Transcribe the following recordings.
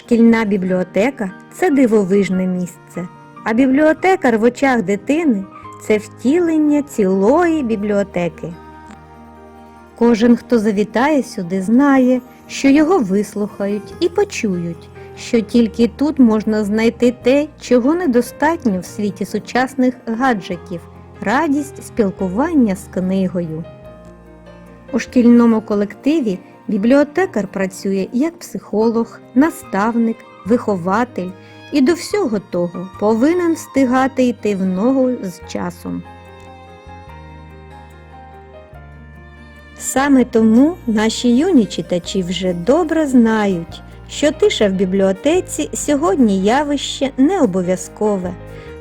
Шкільна бібліотека це дивовижне місце, а бібліотекар в очах дитини це втілення цілої бібліотеки. Кожен, хто завітає сюди, знає, що його вислухають і почують, що тільки тут можна знайти те, чого недостатньо в світі сучасних гаджетів радість спілкування з книгою. У шкільному колективі бібліотекар працює як психолог, наставник, вихователь і до всього того повинен встигати йти в ногу з часом. Саме тому наші юні читачі вже добре знають, що тиша в бібліотеці сьогодні явище не обов'язкове,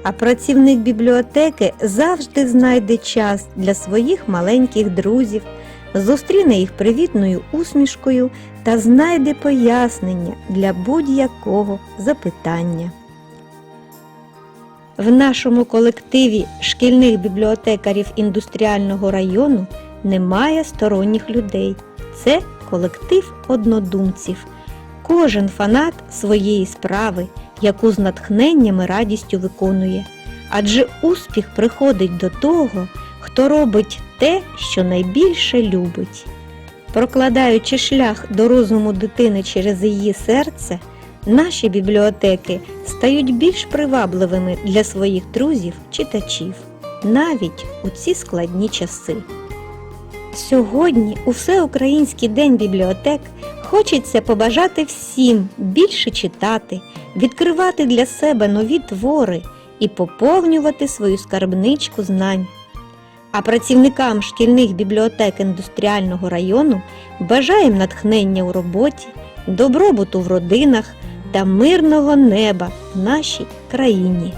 а працівник бібліотеки завжди знайде час для своїх маленьких друзів, зустріне їх привітною усмішкою та знайде пояснення для будь-якого запитання. В нашому колективі шкільних бібліотекарів індустріального району немає сторонніх людей. Це колектив однодумців. Кожен фанат своєї справи, яку з натхненням і радістю виконує. Адже успіх приходить до того, хто робить те, що найбільше любить. Прокладаючи шлях до розуму дитини через її серце, наші бібліотеки стають більш привабливими для своїх друзів, читачів, навіть у ці складні часи. Сьогодні, у Всеукраїнський день бібліотек, хочеться побажати всім більше читати, відкривати для себе нові твори і поповнювати свою скарбничку знань. А працівникам шкільних бібліотек індустріального району бажаємо натхнення у роботі, добробуту в родинах та мирного неба в нашій країні.